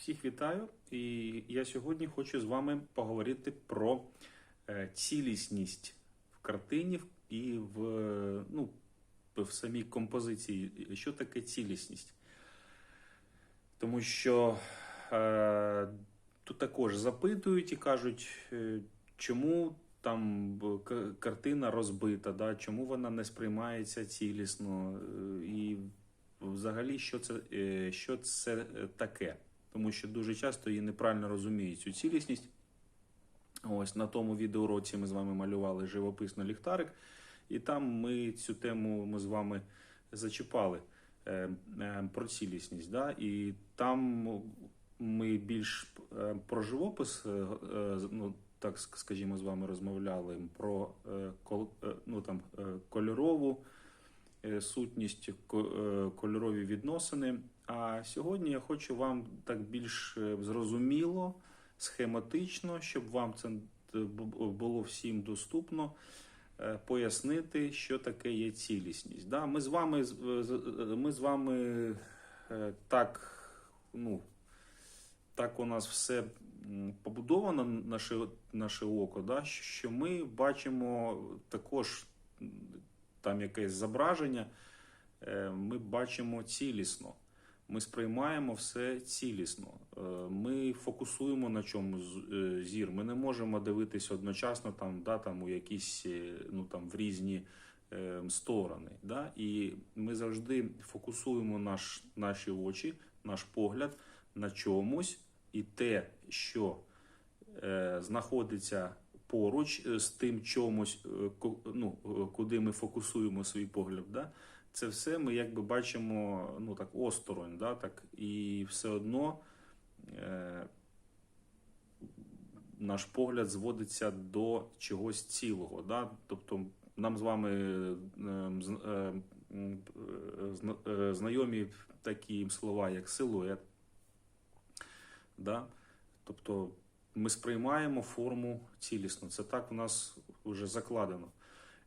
Всіх вітаю, і я сьогодні хочу з вами поговорити про е, цілісність в картині і в, е, ну, в самій композиції. Що таке цілісність? Тому що е, тут також запитують і кажуть, е, чому там картина розбита, да? чому вона не сприймається цілісно, е, і взагалі, що це, е, що це е, таке. Тому що дуже часто її неправильно розуміють цю цілісність. Ось на тому відеоуроці ми з вами малювали живописно ліхтарик, і там ми цю тему ми з вами зачіпали е, е, про цілісність. Да? І там ми більш е, про живопис, е, е, ну, так скажімо, з вами розмовляли про е, кол- е, ну, там, е, кольорову е, сутність, е, кольорові відносини. А сьогодні я хочу вам так більш е, зрозуміло, схематично, щоб вам це е, було всім доступно. е, Пояснити, що таке є цілісність. Да? Ми з вами ми з вами так, ну, так у нас все побудовано, наше, наше око, да? що ми бачимо також там якесь зображення, ми бачимо цілісно. Ми сприймаємо все цілісно. Е, Ми фокусуємо на чому з- е, зір. Ми не можемо дивитися одночасно там, да, там у якісь е, ну, там, в різні е, сторони. Да? І ми завжди фокусуємо наш, наші очі, наш погляд на чомусь, і те, що е, знаходиться поруч з тим чомусь, е, ну, куди ми фокусуємо свій погляд. Да? Це все ми якби бачимо ну, так, осторонь, да? так, і все одно е, наш погляд зводиться до чогось цілого. Да? Тобто нам з вами е, е, знайомі такі слова, як силует. Да? Тобто ми сприймаємо форму цілісно. Це так у нас вже закладено.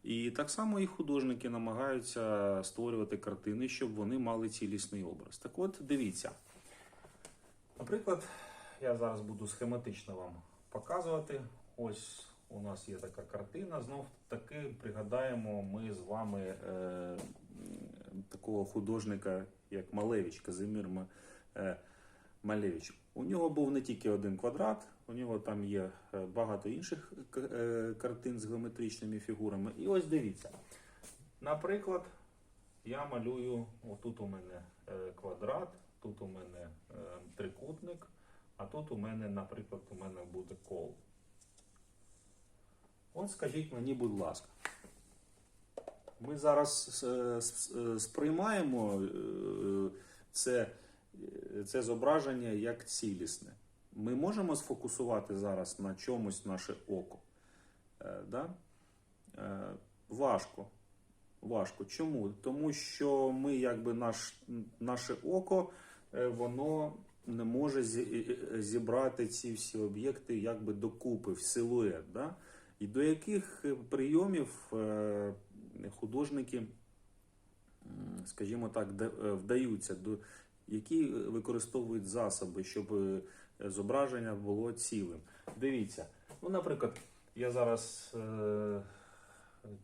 І так само і художники намагаються створювати картини, щоб вони мали цілісний образ. Так от, дивіться. Наприклад, я зараз буду схематично вам показувати. Ось у нас є така картина. Знов таки пригадаємо ми з вами е, такого художника, як Малевич, Казимір е, Малевич. У нього був не тільки один квадрат, у нього там є е, багато інших е, картин з геометричними фігурами. І ось дивіться. Наприклад, я малюю, отут у мене е, квадрат, тут у мене трикутник, а тут у мене, наприклад, у мене буде кол. От скажіть мені, будь ласка. Ми зараз сприймаємо це, це зображення як цілісне. Ми можемо сфокусувати зараз на чомусь наше око. Е, да? Е, важко. Важко. Чому? Тому що ми, якби наш, наше око, е, воно не може е, зібрати ці всі об'єкти якби докупи в силует. Да? І до яких е, прийомів е, художники, скажімо так, е, вдаються, до які використовують засоби, щоб е, зображення було цілим. Дивіться, ну, наприклад, я зараз е,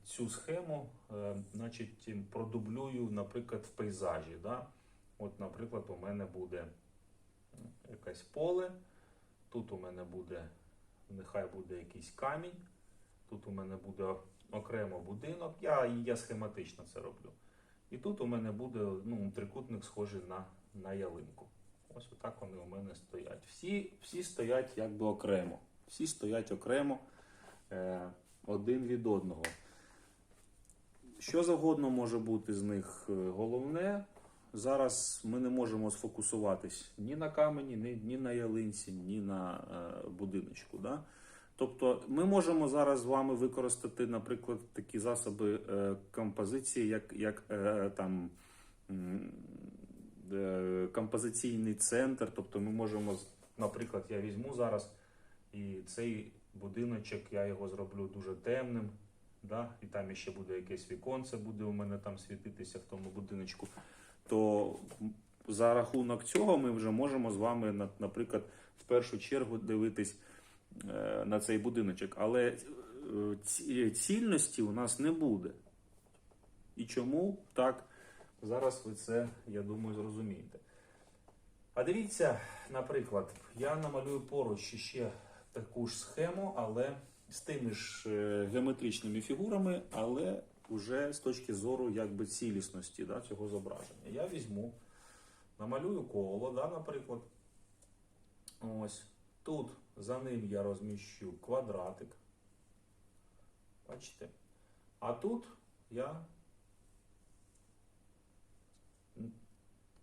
цю схему, е, значить, продублюю, наприклад, в пейзажі. Да? От, наприклад, у мене буде якесь поле, тут у мене буде, нехай буде якийсь камінь, тут у мене буде окремо будинок. Я, я схематично це роблю. І тут у мене буде ну, трикутник схожий на, на ялинку. Ось отак вони у мене стоять. Всі, всі стоять якби окремо. Всі стоять окремо е, один від одного. Що завгодно може бути з них е, головне. Зараз ми не можемо сфокусуватись ні на камені, ні, ні на ялинці, ні на е, будиночку. Да? Тобто ми можемо зараз з вами використати, наприклад, такі засоби е, композиції, як, як е, там. Е, композиційний центр. Тобто ми можемо, наприклад, я візьму зараз і цей будиночок, я його зроблю дуже темним. Да? І там ще буде якесь віконце, буде у мене там світитися в тому будиночку. То за рахунок цього ми вже можемо з вами, наприклад, в першу чергу дивитись е, на цей будиночок. Але е, цільності у нас не буде. І чому так? Зараз ви це, я думаю, зрозумієте. А дивіться, наприклад, я намалюю поруч ще таку ж схему, але з тими ж е, геометричними фігурами, але вже з точки зору якби цілісності да, цього зображення. Я візьму, намалюю коло, да, наприклад. Ось. Тут за ним я розміщу квадратик. Бачите? А тут я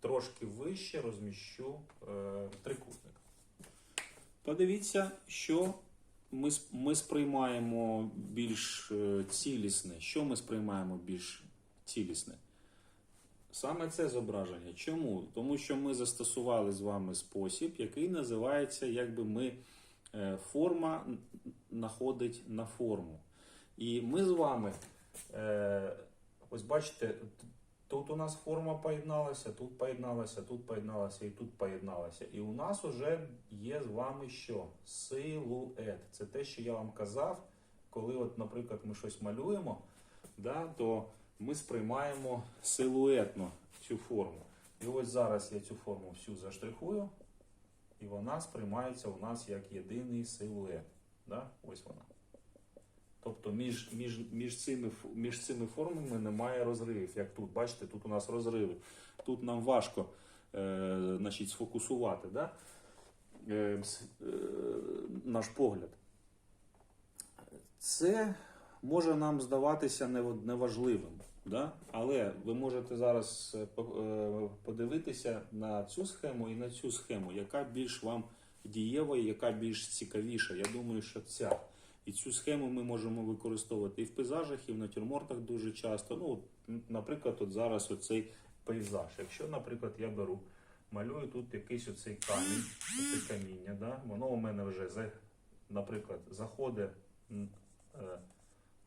трошки вище розміщу е, трикутник. Подивіться, що ми, ми сприймаємо більш е, цілісне. Що ми сприймаємо більш цілісне? Саме це зображення. Чому? Тому що ми застосували з вами спосіб, який називається, якби ми е, форма находить на форму. І ми з вами, е, ось бачите, тут у нас форма поєдналася, тут поєдналася, тут поєдналася і тут поєдналася. І у нас вже є з вами що? Силует. Це те, що я вам казав, коли, от, наприклад, ми щось малюємо, да, то ми сприймаємо силуетно цю форму. І ось зараз я цю форму всю заштрихую, і вона сприймається у нас як єдиний силует. Да? Ось вона. Тобто між, між, між, цими, між цими формами немає розривів. Як тут, бачите, тут у нас розриви. Тут нам важко е, значить, сфокусувати да? е, е, наш погляд. Це може нам здаватися неважливим. Да? Але ви можете зараз е, е, подивитися на цю схему і на цю схему, яка більш вам дієва і яка більш цікавіша. Я думаю, що ця. І цю схему ми можемо використовувати і в пейзажах, і в натюрмортах дуже часто. Ну, наприклад, от зараз оцей пейзаж. Якщо, наприклад, я беру, малюю тут якийсь оцей камінь, оце каміння, да? воно у мене вже, наприклад, заходить е,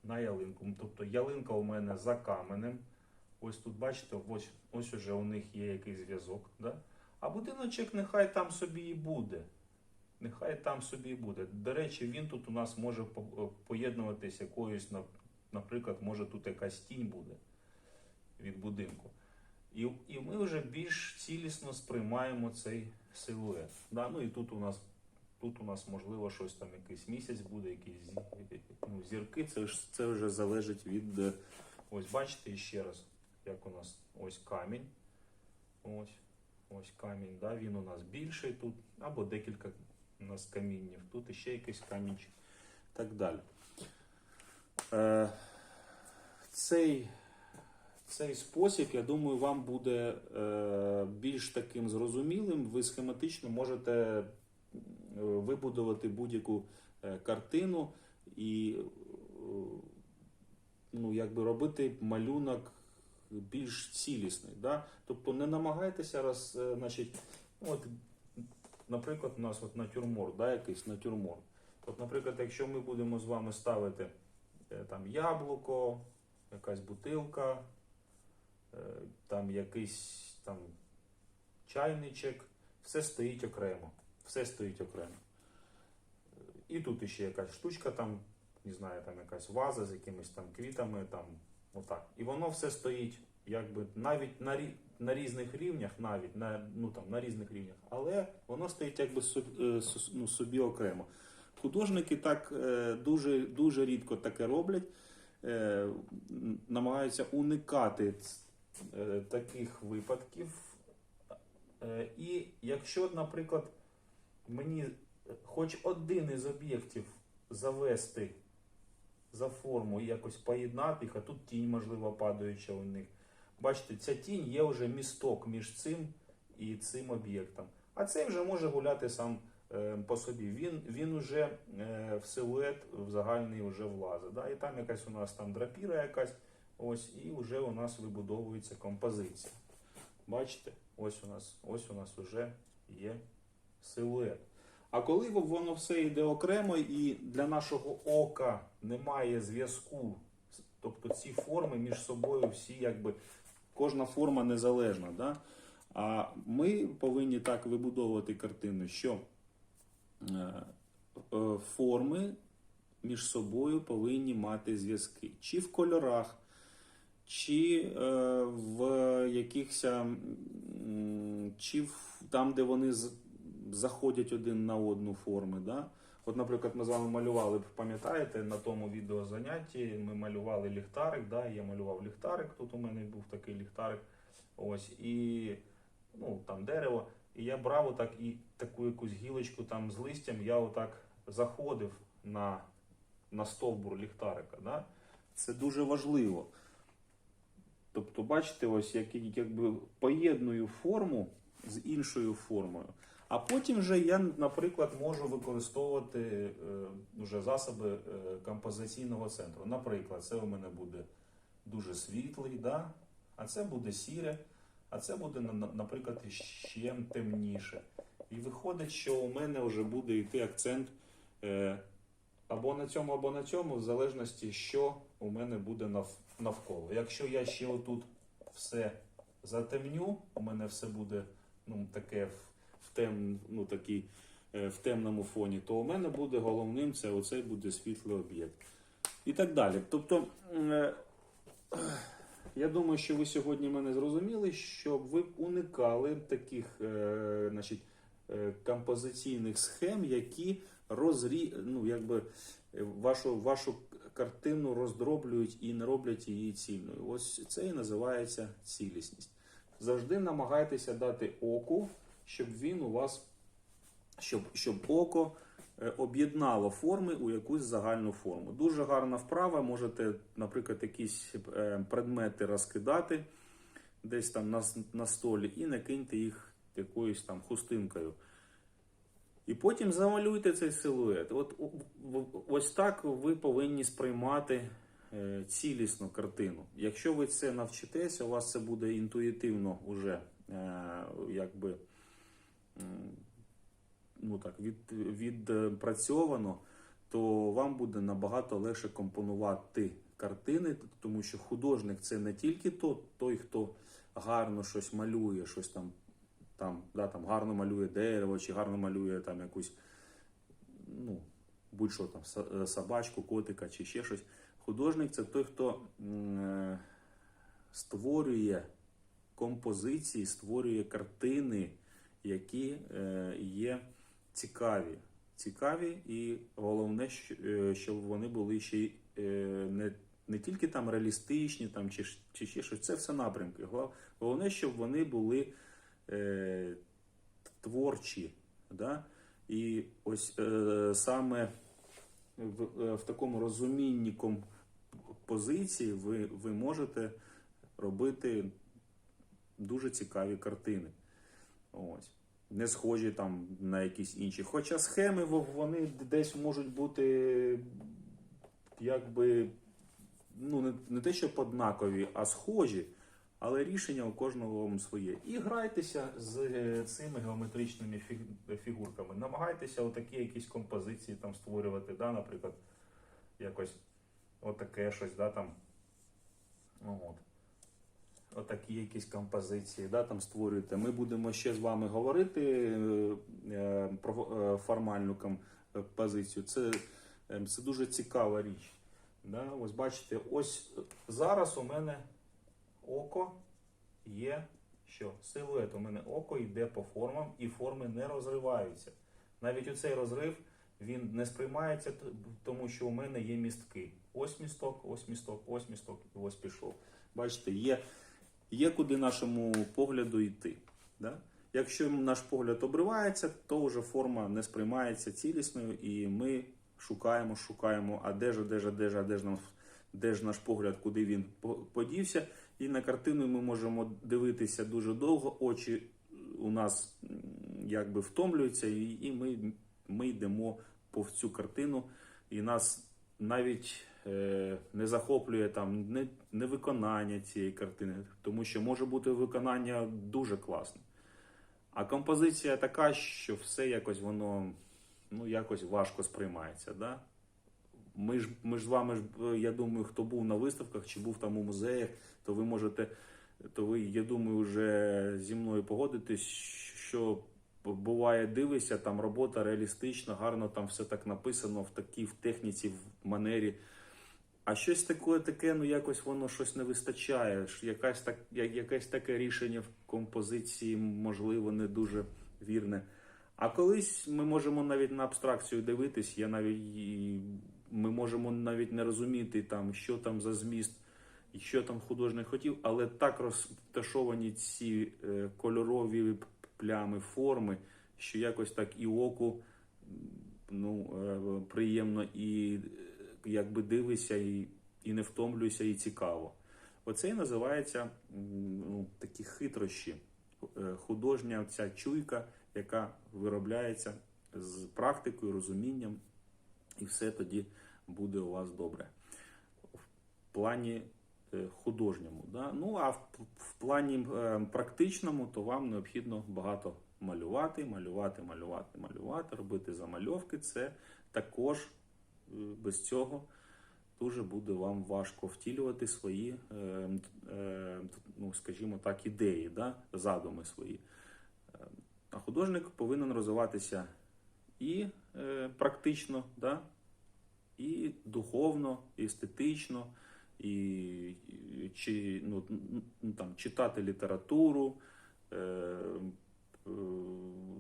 на ялинку. Тобто ялинка у мене за каменем. Ось тут, бачите, ось, ось уже у них є якийсь зв'язок. Да? А будиночок нехай там собі і буде. Нехай там собі буде. До речі, він тут у нас може е, поєднуватися якоюсь, наприклад, може тут якась тінь буде від будинку. І, і ми вже більш цілісно сприймаємо цей силует. Да? Ну і тут у нас тут у нас можливо щось там, якийсь місяць буде, якісь ну, зірки. Це це вже залежить від. е, Ось бачите ще раз, як у нас ось камінь. Ось, ось камінь, да? він у нас більший тут, або декілька у нас каміннів, тут іще якийсь камінчик. Так далі. Е, цей, цей спосіб, я думаю, вам буде е, більш таким зрозумілим. Ви схематично можете е, вибудувати будь-яку картину і ну, якби робити малюнок більш цілісний. Да? Тобто не намагайтеся роз, е, значить, от, наприклад, у нас от натюрморт, да, якийсь натюрморт. От, наприклад, якщо ми будемо з вами ставити е, там яблуко, якась бутилка, е, там якийсь там чайничок, все стоїть окремо. Все стоїть окремо. І тут іще якась штучка, там, не знаю, там якась ваза з якимись там квітами, там, отак. І воно все стоїть, якби навіть на, на різних рівнях, навіть на, ну, там, на різних рівнях, але воно стоїть якби е, ну, собі окремо. Художники так е, дуже, дуже рідко таке роблять, е, намагаються уникати таких випадків. І якщо, наприклад, мені хоч один із об'єктів завести за форму і якось поєднати їх, а тут тінь, можливо, падаюча у них. Бачите, ця тінь є вже місток між цим і цим об'єктом. А цей вже може гуляти сам е, по собі. Він, він уже е, в силует в загальний вже влазить. Да? І там якась у нас там драпіра якась, ось, і вже у нас вибудовується композиція. Бачите, ось у нас, ось у нас вже є силует. А коли воно все йде окремо і для нашого ока немає зв'язку, тобто ці форми між собою всі якби кожна форма незалежна. Да? А ми повинні так вибудовувати картину, що е, е, форми між собою повинні мати зв'язки. Чи в кольорах, чи е, в якихось, чи там, де вони заходять один на одну форми. Да? От, наприклад, ми з вами малювали, пам'ятаєте, на тому відеозанятті ми малювали ліхтарик, да? я малював ліхтарик, тут у мене був такий ліхтарик. Ось, і ну, там дерево. І я брав отак і таку якусь гілочку там з листям, я отак заходив на, на стовбур ліхтарика. Да? Це дуже важливо. Тобто, бачите, ось як, якби поєдную форму з іншою формою. А потім вже я, наприклад, можу використовувати е, вже засоби е, композиційного центру. Наприклад, це у мене буде дуже світлий, да? а це буде сіре, а це буде, на- на- наприклад, ще темніше. І виходить, що у мене вже буде йти акцент е, або на цьому, або на цьому, в залежності, що у мене буде навколо. Якщо я ще отут все затемню, у мене все буде ну, таке тем, ну, такий, е, в темному фоні, то у мене буде головним це оцей буде світлий об'єкт. І так далі. Тобто, е, я думаю, що ви сьогодні мене зрозуміли, щоб ви уникали таких е, значить, композиційних схем, які розрі... ну, якби, вашу, вашу картину роздроблюють і не роблять її цільною. Ось це і називається цілісність. Завжди намагайтеся дати оку, щоб він у вас, щоб, щоб око е, об'єднало форми у якусь загальну форму. Дуже гарна вправа. Можете, наприклад, якісь е, предмети розкидати десь там на, на столі і накиньте їх якоюсь там хустинкою. І потім замалюйте цей силует. От ось так ви повинні сприймати е, цілісну картину. Якщо ви це навчитеся, у вас це буде інтуїтивно уже е, якби ну так, від, відпрацьовано, то вам буде набагато легше компонувати картини, тому що художник це не тільки то, той, хто гарно щось малює, щось там, там, да, там гарно малює дерево, чи гарно малює там якусь, ну, будь-що там, е, собачку, котика чи ще щось. Художник це той, хто е, створює композиції, створює картини, які е, є цікаві. Цікаві, і головне, е, щоб вони були ще е, не, не тільки там реалістичні, там, чи, чи ще щось. Це все напрямки. Головне, щоб вони були е, творчі. Да? І ось е, саме в, е, в такому розумінні композиції ви, ви можете робити дуже цікаві картини. Ось. Не схожі там на якісь інші. Хоча схеми вони десь можуть бути якби ну, не, не те, що однакові, а схожі, але рішення у кожного своє. І грайтеся з е, цими геометричними фігурками. Намагайтеся отакі якісь композиції там створювати, да, наприклад, якось отаке щось, да, там. Ну, От. Отакі якісь композиції, да, там створюєте. Ми будемо ще з вами говорити е, е, про е, формальну композицію. Це, це дуже цікава річ. Да? Ось бачите, ось зараз у мене око є що? Силует. У мене око йде по формам, і форми не розриваються. Навіть у цей розрив він не сприймається, тому що у мене є містки. Ось місток, ось місток, ось місток, і ось пішов. Бачите, є, є куди нашому погляду йти. Да? Якщо наш погляд обривається, то вже форма не сприймається цілісною, і ми шукаємо, шукаємо, а де ж, де ж, де ж, а де ж, де ж наш погляд, куди він по- подівся. І на картину ми можемо дивитися дуже довго, очі у нас якби втомлюються, і, ми, ми йдемо по цю картину, і нас навіть не захоплює там не, не виконання цієї картини, тому що може бути виконання дуже класне. А композиція така, що все якось воно ну, якось важко сприймається. Да? Ми ж, ми ж з вами, е, я думаю, хто був на виставках чи був там у музеях, то ви можете то ви, я думаю, вже зі мною погодитесь, що буває, дивишся, там робота реалістична, гарно там все так написано в такій в техніці, в манері. А щось таке, таке, ну якось воно щось не вистачає. Якась так, якесь таке рішення в композиції, можливо, не дуже вірне. А колись ми можемо навіть на абстракцію дивитись, я навіть ми можемо навіть не розуміти, там, що там за зміст, і що там художник хотів, але так розташовані ці е, кольорові плями, форми, що якось так і оку ну, е, приємно, і якби дивишся, і, і не втомлюєшся, і цікаво. Оце і називається ну, такі хитрощі, Е, художня ця чуйка, яка виробляється з практикою, розумінням, і все тоді буде у вас добре. В плані е, художньому. Да? Ну а в, в плані е, практичному, то вам необхідно багато малювати, малювати, малювати, малювати, робити замальовки. Це також без цього дуже буде вам важко втілювати свої, е, е, ну, скажімо так, ідеї, да? задуми свої. Е, А художник повинен розвиватися і е, практично, да? і духовно, і естетично, і, чи, ну, там, читати літературу, е, е,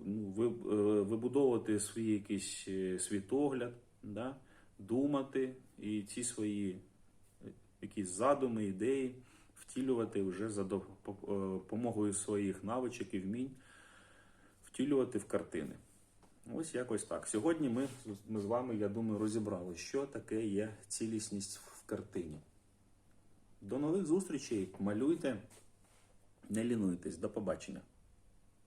ну, е, вибудовувати свій якийсь е, світогляд, да? Думати і ці свої е, якісь задуми, ідеї втілювати вже за допомогою своїх навичок і вмінь, втілювати в картини. Ось якось так. Сьогодні ми, ми з вами, я думаю, розібрали, що таке є цілісність в картині. До нових зустрічей. Малюйте, не лінуйтесь. До побачення.